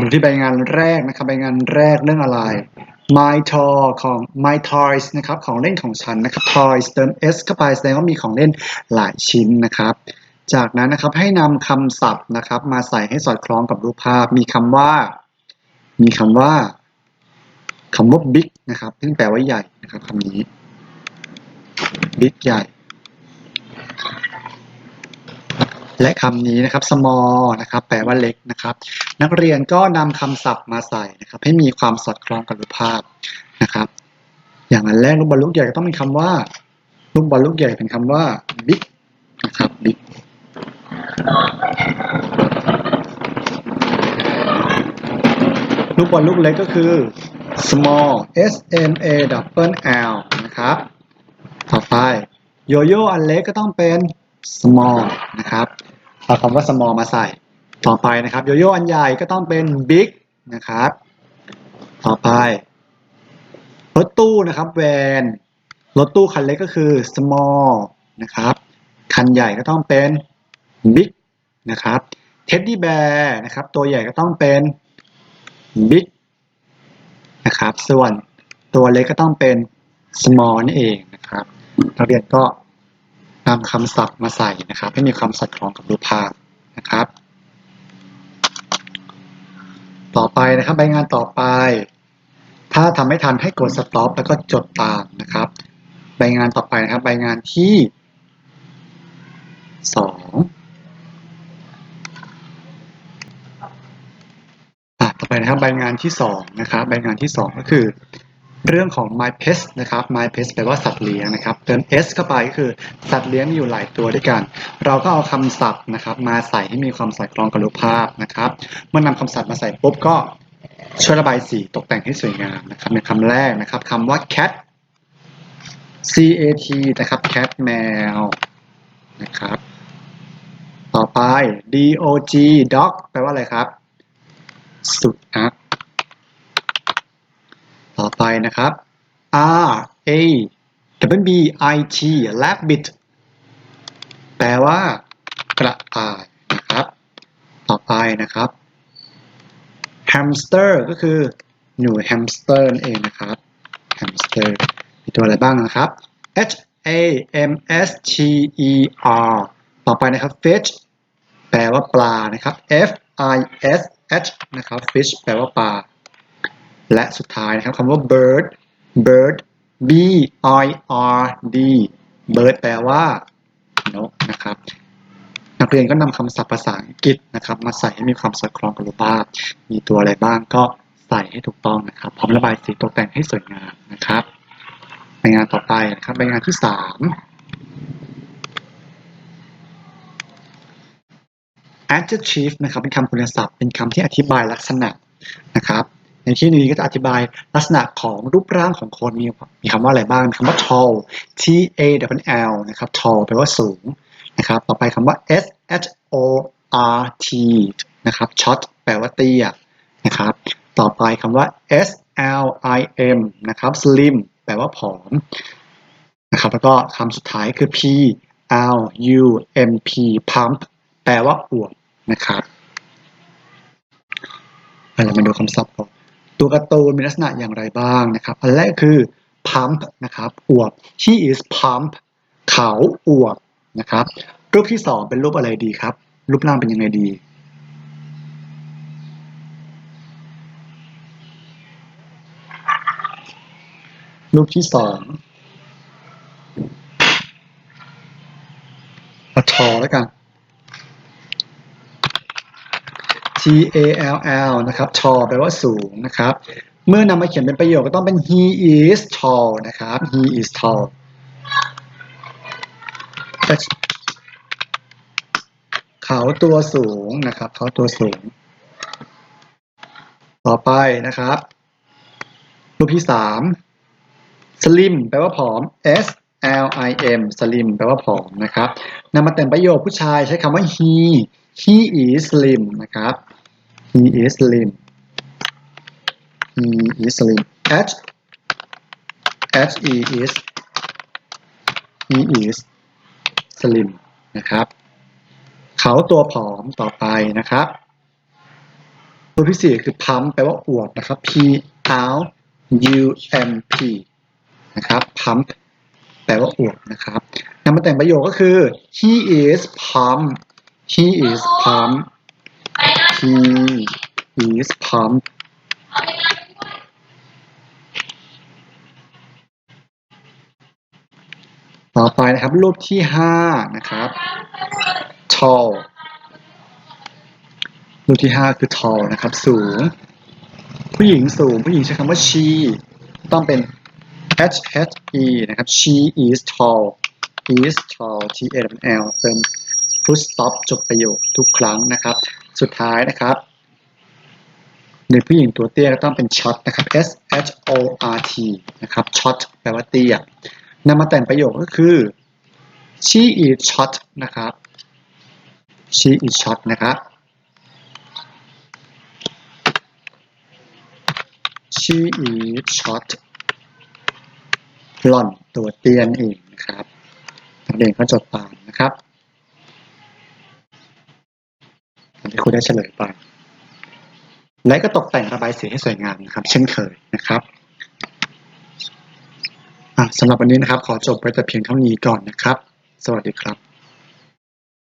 ดูที่ใบงานแรกนะครับใบงานแรกเรื่องอะไร My Toy ของ My Toys นะครับของเล่นของฉันนะครับ Toys เติม s เข้าไปแสดงว่ามีของเล่นหลายชิ้นนะครับ จากนั้นนะครับให้นำคำศัพท์นะครับ มาใส่ให้สอดคล้องกับรูปภาพ มีคำว่า มีคำว่าคำว่า big นะครับซึ่งแปลว่าใหญ่นะครับคำนี้ big ใหญ่ และคำนี้นะครับ small นะครับ แปลว่าเล็กนะครับ นักเรียนก็นำคำศัพท์มาใส่นะครับ ให้มีความสอดคล้องกับรูปภาพนะครับ อย่างอันแรกลูกบอลลูกใหญ่ก็ต้องเป็นคำว่าลูกบอลลูกใหญ่เป็นคำว่า big นะครับ big ลูกบอลลูกเล็กก็คือ small s m a double l นะครับ ต่อไปโยโย่อันเล็กก็ต้องเป็น small นะครับเอาคำว่า small มาใส่ต่อไปนะครับโยโย่อันใหญ่ก็ต้องเป็น big นะครับ ต่อไป รถตู้นะครับแวนรถตู้คันเล็กก็คือ small นะครับ คันใหญ่ก็ต้องเป็น big นะครับเท็ดดี้แบร์นะครับ ตัวใหญ่ก็ต้องเป็น big นะครับ ส่วนตัวเล็กก็ต้องเป็น small นั่นเองนะครับนักเรียนก็ นำคำศัพท์มาใส่นะครับ ให้มีความสอดคล้องกับรูปภาพนะครับ ต่อไปนะครับใบงานต่อไป ถ้าทำไม่ทันให้กด stop แล้วก็จดตามนะครับ ใบงานต่อไปนะครับ ใบงานที่สองอะต่อไปนะครับใบงานที่สองนะครับใบงานที่สองก็คือ เรื่องของ my pet นะครับ my pet แปลว่าสัตว์เลี้ยงนะครับ เติม s เข้าไปก็คือสัตว์เลี้ยงมีอยู่หลายตัวด้วยกัน เราก็เอาคำศัพท์นะครับ มาใส่ให้มีความสอดคล้องกับรูปภาพนะครับ เมื่อนำคำศัพท์มาใส่ปุ๊บก็ช่วยระบายสีตกแต่งให้สวยงามนะครับในคำแรกนะครับคำว่า cat c a t นะครับ cat แมวนะครับ ต่อไป d o g dog แปลว่าอะไรครับ สุนัข อไปนะครับ R A W B I T rabbit แปลว่ากระต่ายนะครับ ต่อไปนะครับ hamster ก็คือหนูแฮมสเตอร์นั่นเองนะครับ hamster มีตัวอะไรบ้างนะครับ H A M S T E R ต่อไปนะครับ fish แปลว่าปลานะครับ F I S H นะครับ fish แปลว่าปลา และสุดท้ายนะครับคำว่า bird bird b i r d bird แปลว่านกนะครับนักเรียนก็นำคำศัพท์ภาษาอังกฤษนะครับ มาใส่ให้มีความสอดคล้องกับรูปภาพ มีตัวอะไรบ้างก็ใส่ให้ถูกต้องนะครับ พร้อมระบายสีตกแต่งให้สวยงามนะครับ ในงานต่อไปนะครับในงานที่สาม adjective นะครับเป็นคำคุณศัพท์เป็นคำที่อธิบายลักษณะนะครับ ในที่นี้ก็จะอธิบายลักษณะของรูปร่างของคนมีมีคำว่าอะไรบ้างคำว่า tall t a w l นะครับ tall แปลว่าสูงนะครับต่อไปคำว่า s h o r t นะครับ short แปลว่าเตี้ยนะครับต่อไปคำว่า s l i m นะครับ slim แปลว่าผอมนะครับแล้วก็คำสุดท้ายคือ p l u m p pump แปลว่าอวบนะครับเรามาดูคำศัพท์ก่อน ตัวการ์ตูนมีลักษณะอย่างไรบ้างนะครับ อันแรกคือ pump นะครับอวบ he is pump เขาอวบนะครับ รูปที่สองเป็นรูปอะไรดีครับ รูปร่างเป็นยังไงดี รูปที่สองอทอแล้วกัน T A L L นะครับ tall แปลว่าสูงนะครับ เมื่อนำมาเขียนเป็นประโยคก็ต้องเป็น he is tall นะครับ he is tall เขาตัวสูงนะครับ เขาตัวสูง ต่อไปนะครับ รูปที่สาม slim แปลว่าผอม S L I M slim แปลว่าผอมนะครับนำมาแต่งประโยคผู้ชายใช้คำว่า he he is slim นะครับ he is slim he is slim H H E is he is slim นะครับ เขาตัวผอมต่อไปนะครับรูปที่สี่คือ pump แปลว่าอวบนะครับ p r u m p นะครับ pump แปลว่าอวบนะครับนำมาแต่งประโยคก็คือ he is pump he is pump he is pump ต่อไปนะครับ รูปที่ห้านะครับ tall รูปที่ห้าคือ tall นะครับ สูง ผู้หญิงสูง ผู้หญิงใช้คำว่า she ต้องเป็น h h e นะครับ she is tall is tall t a l เติม full stop จบประโยคทุกครั้งนะครับ สุดท้ายนะครับในผู้หญิงตัวเตี้ยก็ต้องเป็น short นะครับ s h o r t นะครับ short แปลว่าเตี้ยนำมาแต่งประโยคก็คือ she is short นะครับ she is short นะครับ she is short หล่อนตัวเตี้ยนเองนะครับนักเรียนก็จดตามนะครับตามที่ค รูได้เฉลยไป และก็ตกแต่งระบายสีให้สวยงามนะครับ เช่นเคยนะครับสำหรับวันนี้นะครับ ขอจบไปแต่เพียงเท่านี้ก่อนนะครับ สวัสดีครับ